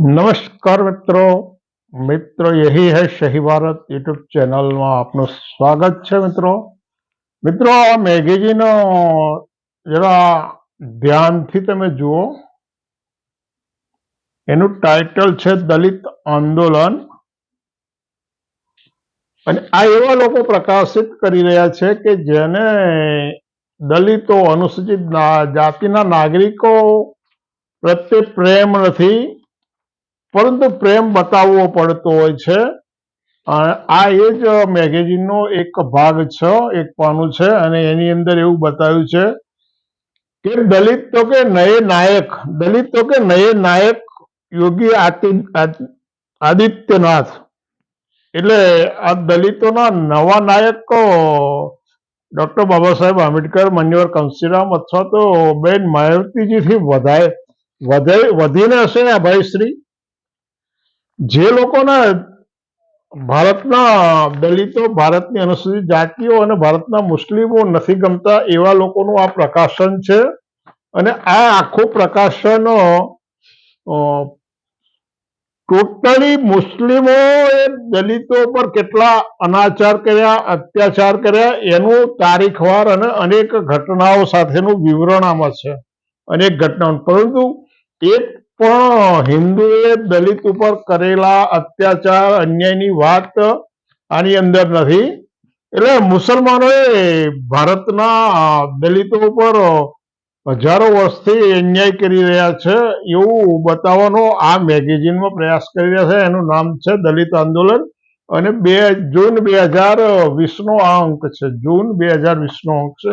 નમસ્કાર મિત્રો. મિત્રો યહી હૈ શહી ભારત યુટ્યુબ ચેનલમાં આપનું સ્વાગત છે મિત્રો. મિત્રો, આ મેગેજીનો જરા ધ્યાનથી તમે જુઓ. એનું ટાઇટલ છે દલિત આંદોલન. અને આ એવા લોકો પ્રકાશિત કરી રહ્યા છે કે જેને દલિતો, અનુસૂચિત જાતિના નાગરિકો પ્રત્યે પ્રેમ નથી પરંતુ પ્રેમ બતાવવો પડતો હોય છે. આ એ જ મેગેઝિનનો એક ભાગ છે, એક પાનું છે અને એની અંદર એવું બતાવ્યું છે કે દલિત તો કે નયે નાયક, દલિત તો કે નયે નાયક યોગી આદિત્યનાથ. એટલે આ દલિતોના નવા નાયક, ડોક્ટર બાબા સાહેબ આંબેડકર, મન્યવર કંસીરામ અથવા તો બેન માયાવતીજીથી વધારે વધે વધીને હશે ને આ ભાઈશ્રી? જે લોકોના ભારતના દલિતો, ભારતની અનુસૂચિત જાતિઓ અને ભારતના મુસ્લિમો નથી ગમતા, એવા લોકોનું આ પ્રકાશન છે. અને આ આખું પ્રકાશન ટોટલી મુસ્લિમોએ દલિતો પર કેટલા અનાચાર કર્યા, અત્યાચાર કર્યા, એનું તારીખવાર અને અનેક ઘટનાઓ સાથેનું વિવરણ આમાં છે. અનેક ઘટનાઓ. પરંતુ એક પણ હિન્દુએ દલિત ઉપર કરેલા અત્યાચાર, અન્યાયની વાત આની અંદર નથી. એટલે મુસલમાનોએ ભારતના દલિતો ઉપર હજારો વર્ષથી અન્યાય કરી રહ્યા છે એવું બતાવવાનો આ મેગેઝિનમાં પ્રયાસ કરી રહ્યા છે. એનું નામ છે દલિત આંદોલન. અને બે જૂન બે હજાર વીસનો આ અંક છે. જૂન બે હજાર વીસનો અંક છે.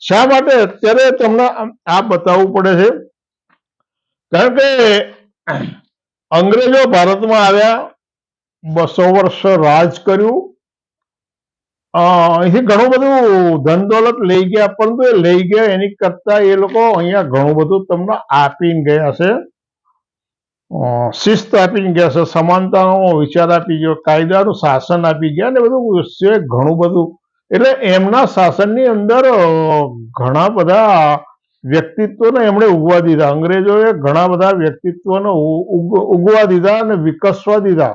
શા માટે? અત્યારે તમને આ બતાવવું પડે છે. કારણ કે અંગ્રેજો ભારતમાં આવ્યા, બસો વર્ષ રાજ કર્યું. અહીંથી ઘણું બધું ધન દોલત લઈ ગયા, પરંતુ એ લઈ ગયા એની કરતા એ લોકો અહીંયા ઘણું બધું તમને આપીને ગયા છે. શિસ્ત આપીને ગયા છે, સમાનતાનો વિચાર આપી ગયો, કાયદાનું શાસન આપી ગયા ને બધું છે ઘણું બધું. એટલે એમના શાસનની અંદર ઘણા બધા વ્યક્તિત્વને એમણે ઉગવા દીધા. અંગ્રેજોએ ઘણા બધા વ્યક્તિત્વને ઉગવા દીધા અને વિકસવા દીધા.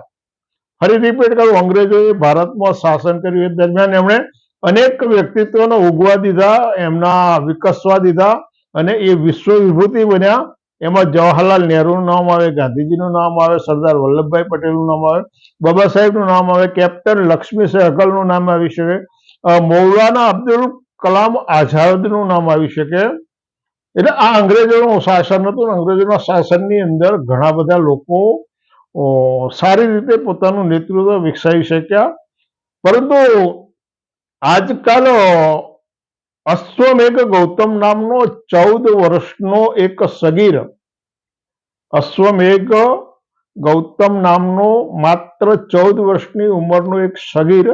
ફરી રિપીટ કરું, અંગ્રેજોએ ભારતમાં શાસન કર્યું એ દરમિયાન એમણે અનેક વ્યક્તિત્વને ઉગવા દીધા, એમના વિકસવા દીધા અને એ વિશ્વ વિભૂતિ બન્યા. એમાં જવાહરલાલ નહેરુનું નામ આવે, ગાંધીજીનું નામ આવે, સરદાર વલ્લભભાઈ પટેલનું નામ આવે, બાબા સાહેબનું નામ આવે, કેપ્ટન લક્ષ્મી સહગલનું નામ આવી શકે મૌલાના અબ્દુલ કલામ આઝાદનું નામ આવી શકે. એટલે આ અંગ્રેજોનું શાસન હતું, અંગ્રેજોના શાસનની અંદર ઘણા બધા લોકો સારી રીતે પોતાનું નેતૃત્વ વિકસાવી શક્યા. પરંતુ આજકાલ અશ્વમેઘ ગૌતમ નામનો ચૌદ વર્ષનો એક સગીર, અશ્વમેઘ ગૌતમ નામનો માત્ર ચૌદ વર્ષની ઉંમરનો એક સગીર,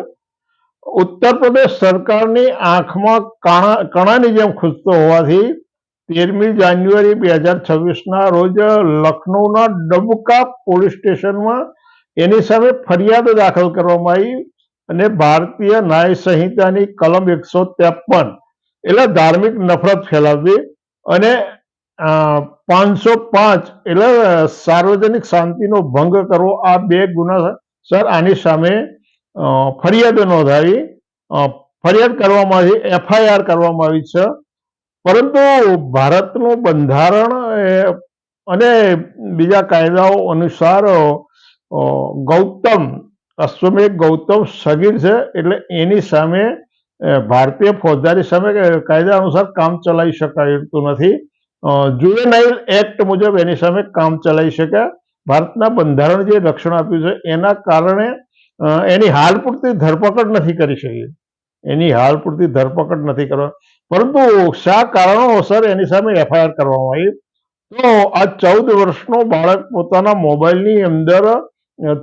ઉત્તર પ્રદેશ સરકારની આંખમાં કાણા, કણાની જેમ ખૂંચતો હોવાથી તેરમી જાન્યુઆરી બે હજાર છવ્વીસના રોજ લખનૌના ડબકા પોલીસ સ્ટેશનમાં એની સામે ફરિયાદ દાખલ કરવામાં આવી અને ભારતીય ન્યાય સંહિતાની કલમ એકસો ત્રેપન એટલે ધાર્મિક નફરત ફેલાવવી અને પાંચસો પાંચ એટલે સાર્વજનિક શાંતિનો ભંગ કરવો, આ બે ગુના સર આની સામે ફરિયાદ નોંધાવી. ફરિયાદ કરવામાં આવી, એફઆઈઆર કરવામાં આવી છે. પરંતુ ભારતનું બંધારણ અને બીજા કાયદાઓ અનુસાર ગૌતમ, અશ્વમેઘ ગૌતમ સગીર છે, એટલે એની સામે ભારતીય ફોજદારી સામે કાયદા અનુસાર કામ ચલાવી શકાતું નથી. જુવેનાઇલ એક્ટ મુજબ એની સામે કામ ચલાવી શકે. ભારતના બંધારણ જે રક્ષણ આપ્યું છે, એના કારણે એની હાલ પૂરતી ધરપકડ નથી કરી શકી એની હાલ પૂરતી ધરપકડ નથી કરવા. પરંતુ શા કારણોસર એની સામે એફઆઈઆર કરવામાં આવી? તો આ ચૌદ વર્ષનો બાળક પોતાના મોબાઈલની અંદર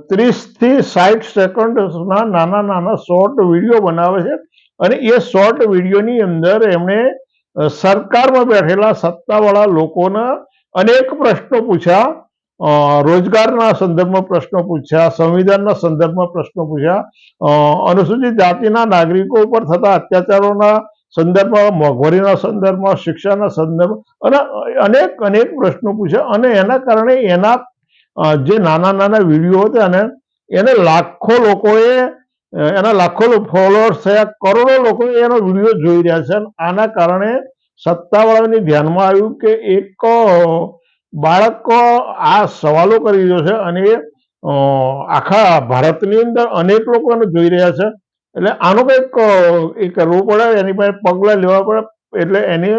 ત્રીસથી સાઠ સેકન્ડના નાના નાના શોર્ટ વીડિયો બનાવે છે અને એ શોર્ટ વિડીયોની અંદર એમણે સરકારમાં બેઠેલા સત્તાવાળા લોકોના અનેક પ્રશ્નો પૂછ્યા રોજગારના સંદર્ભમાં પ્રશ્નો પૂછ્યા, સંવિધાનના સંદર્ભમાં પ્રશ્નો પૂછ્યા અનુસૂચિત જાતિના નાગરિકો ઉપર થતા અત્યાચારોના સંદર્ભમાં, મોંઘવારીના સંદર્ભમાં, શિક્ષાના સંદર્ભ અને અનેક અનેક પ્રશ્નો પૂછ્યા અને એના કારણે એના જે નાના નાના વીડિયો હતા ને, એને લાખો લોકોએ એના લાખો ફોલોઅર્સ થયા, કરોડો લોકો એનો વીડિયો જોઈ રહ્યા છે. અને આના કારણે સત્તાવાળાઓને ધ્યાનમાં આવ્યું કે એક બાળક આ સવાલો કરી રહ્યો છે અને આખા ભારતની અંદર અનેક લોકો એને જોઈ રહ્યા છે. એટલે આનો કંઈક એ કરવું પડે, એની પાસે પગલાં લેવા પડે. એટલે એને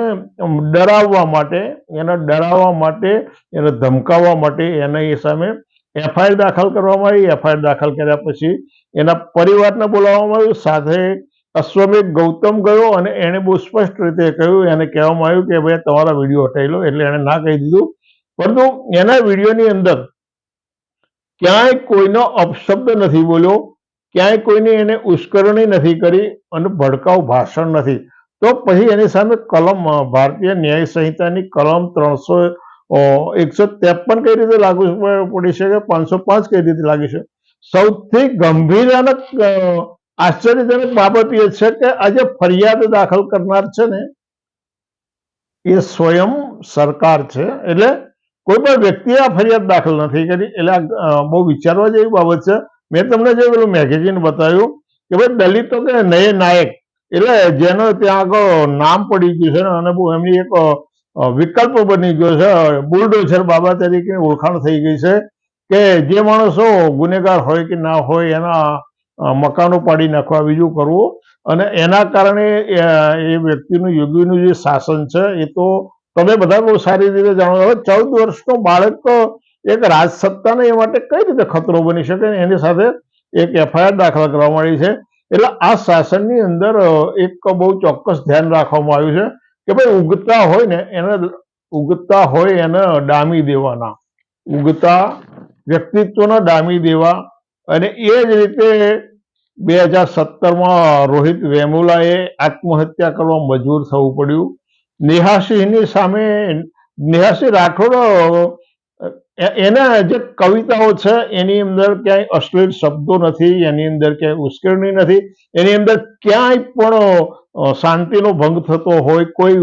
ડરાવવા માટે, એને ડરાવવા માટે, એને ધમકાવવા માટે એને એ સામે એફઆઈઆર દાખલ કરવામાં આવી. એફઆઈઆર દાખલ કર્યા પછી એના પરિવારને બોલાવવામાં આવ્યું. સાથે અશ્વમેઘ ગૌતમ ગયો અને એણે બહુ સ્પષ્ટ રીતે કહ્યું, એને કહેવામાં આવ્યું કે ભાઈ, તમારા વીડિયો હટાવી લો. એટલે એણે ના કહી દીધું. પરંતુ એના વિડીયોની અંદર ક્યાંય કોઈનો અપશબ્દ નથી બોલ્યો. ક્યાંય કોઈની એને ઉશ્કેરણી નથી કરી અને ભડકાઉ ભાષણ નથી. તો પછી એની સામે કલમ ભારતીય ન્યાય સંહિતાની કલમ ત્રણસો એકસો ત્રેપન કઈ રીતે લાગુ પડી શકે પાંચસો પાંચ કઈ રીતે લાગી છે? સૌથી ગંભીરજનક અને આશ્ચર્યજનક બાબત એ છે કે આજે ફરિયાદ દાખલ કરનાર છે ને, એ સ્વયં સરકાર છે. એટલે કોઈ પણ વ્યક્તિએ આ ફરિયાદ દાખલ નથી કરી. એટલે બહુ વિચારવા જેવી બાબત છે. મેં તમને જે પેલું મેગેઝિન બતાવ્યું કે ભાઈ દલિતો કે નય નાયક. એટલે જેનો ત્યાં આગળ નામ પડી ગયું છે અને એમની એક વિકલ્પ બની ગયો છે, બુલડોઝર બાબા તરીકે ઓળખાણ થઈ ગઈ છે કે જે માણસો ગુનેગાર હોય કે ના હોય એના મકાનો પાડી નાખવા બીજું કરવું. અને એના કારણે એ વ્યક્તિનું યોગીનું જે શાસન છે એ તો તમે બધા બહુ સારી રીતે જાણો ચૌદ વર્ષનો બાળક એક રાજસત્તાને એ માટે કઈ રીતે ખતરો બની શકે એની સાથે એક એફઆઈઆર દાખલ કરવામાં આવી છે. એટલે આ શાસનની અંદર એક બહુ ચોક્કસ ધ્યાન રાખવામાં આવ્યું છે કે ભાઈ ઉગતા હોય ને એને ઉગતા હોય એને ડામી દેવાના. ઉગતા વ્યક્તિત્વને ડામી દેવા અને એ જ રીતે બે હજાર સત્તરમાં રોહિત વેમુલાએ આત્મહત્યા કરવા મજબૂર થવું પડ્યું. નેહાસિંહની સામે, નેહાસિંહ રાઠોડ એના જે કવિતાઓ છે, એની અંદર ક્યાંય અશ્લીલ શબ્દો નથી, એની અંદર ક્યાંય ઉશ્કેરણી નથી, એની અંદર ક્યાંય પણ શાંતિનો ભંગ થતો હોય, કોઈ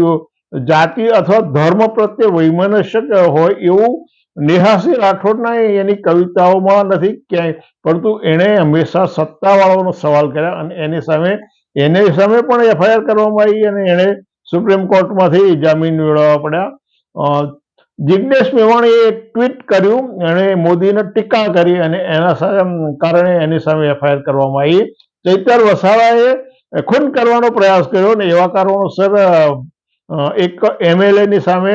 જાતિ અથવા ધર્મ પ્રત્યે વૈમનસ્ય હોય એવું નેહાસિંહ રાઠોડના એની કવિતાઓમાં નથી ક્યાંય. પરંતુ એણે હંમેશા સત્તાવાળાઓનો સવાલ કર્યા અને એની સામે એની સામે પણ એફઆઈઆર કરવામાં આવી અને એણે સુપ્રીમ કોર્ટમાંથી જામીન મેળવવા પડ્યા. જિજ્ઞેશ મેવાણીએ ટ્વીટ કર્યું, એણે મોદીને ટીકા કરી અને એના કારણે એની સામે એફઆઈઆર કરવામાં આવી. ચૈતર વસાવાએ ખૂન કરવાનો પ્રયાસ કર્યો અને એવા કારણોસર એક એમએલએ ની સામે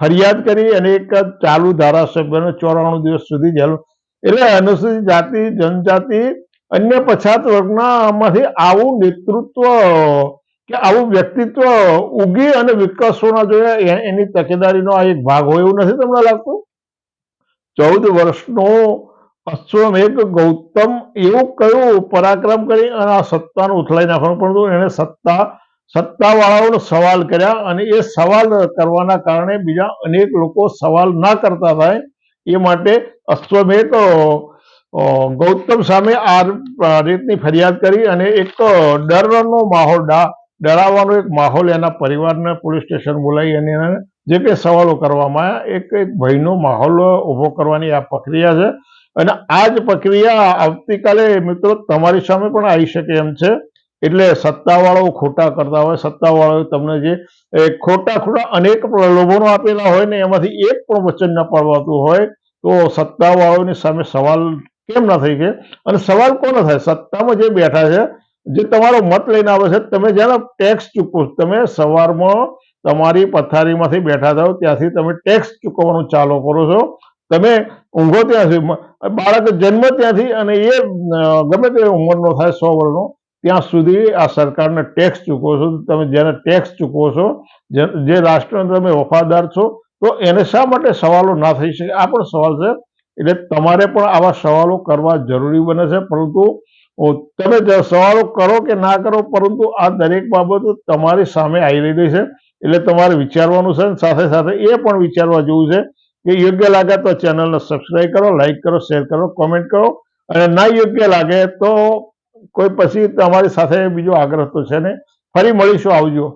ફરિયાદ કરી અને એક ચાલુ ધારાસભ્યને ચોરાણું દિવસ સુધી જેલ, એટલે અનુસૂચિત જાતિ, જનજાતિ, અન્ય પછાત વર્ગના માંથી આવું નેતૃત્વ કે આવું વ્યક્તિત્વ ઉગી અને વિકસવાના જોઈએ એની તકેદારીનો આ એક ભાગ હોય એવું નથી તમને લાગતું? ચૌદ વર્ષનો અશ્વમેઘ ગૌતમ એવું કયું પરાક્રમ કરી અને આ સત્તાને ઉથલાઈ નાખવાનું પરંતુ એને સત્તા, સત્તાવાળાઓનો સવાલ કર્યા અને એ સવાલ કરવાના કારણે બીજા અનેક લોકો સવાલ ના કરતા થાય એ માટે અશ્વમેઘ ગૌતમ સામે આ રીતની ફરિયાદ કરી અને એક ડરનો માહોલ ડા- ડરાવવાનો એક માહોલ એના પરિવારને પોલીસ સ્ટેશન બોલાવી અને એને જે કંઈ સવાલો કરવામાં એક એક ભયનો માહોલ ઊભો કરવાની આ પ્રક્રિયા છે. અને આ જ પ્રક્રિયા આવતીકાલે મિત્રો તમારી સામે પણ આવી શકે એમ છે. એટલે સત્તાવાળાઓ ખોટા કરતા હોય. સત્તાવાળાઓ તમને જે ખોટા ખોટા અનેક પ્રલોભનો આપેલા હોય ને એમાંથી એક પણ વચન ન પાડવાતું હોય, તો સત્તાવાળાઓની સામે સવાલ કેમ ના થઈ કે અને સવાલ કોનો થાય? સત્તામાં જે બેઠા છે જે તમારો મત લઈને આવે છે, તમે જ્યારે ટેક્સ ચૂકવો તમે સવારમાં તમારી પથારીમાંથી બેઠા થાવ ત્યાંથી તમે ટેક્સ ચૂકવવાનું ચાલુ કરો છો. તમે ઊંઘો ત્યાંથી બાળક જન્મ ત્યાંથી અને એ ગમે તે ઉંમરનો થાય, સો વર્ષનો, ત્યાં સુધી આ સરકારને ટેક્સ ચૂકવો છો. તમે જેને ટેક્સ ચૂકવો છો જે રાષ્ટ્રને તમે વફાદાર છો, તો એને શા માટે સવાલો ના થઈ શકે? આ પણ સવાલ છે. એટલે તમારે પણ આવા સવાલો કરવા જરૂરી બને છે, પરંતુ તમે સવાલો કરો કે ના કરો, પરંતુ આ દરેક બાબતો તમારી સામે આવી રહી છે. એટલે તમારે વિચારવાનું છે સાથે સાથે એ પણ વિચારવા જેવું છે કે યોગ્ય લાગે તો ચેનલને સબસ્ક્રાઈબ કરો લાઈક કરો શેર કરો કોમેન્ટ કરો. અને ના યોગ્ય લાગે તો કોઈ પછી તમારી સાથે બીજો આગ્રહ તો છે ને ફરી મળીશું આવજો.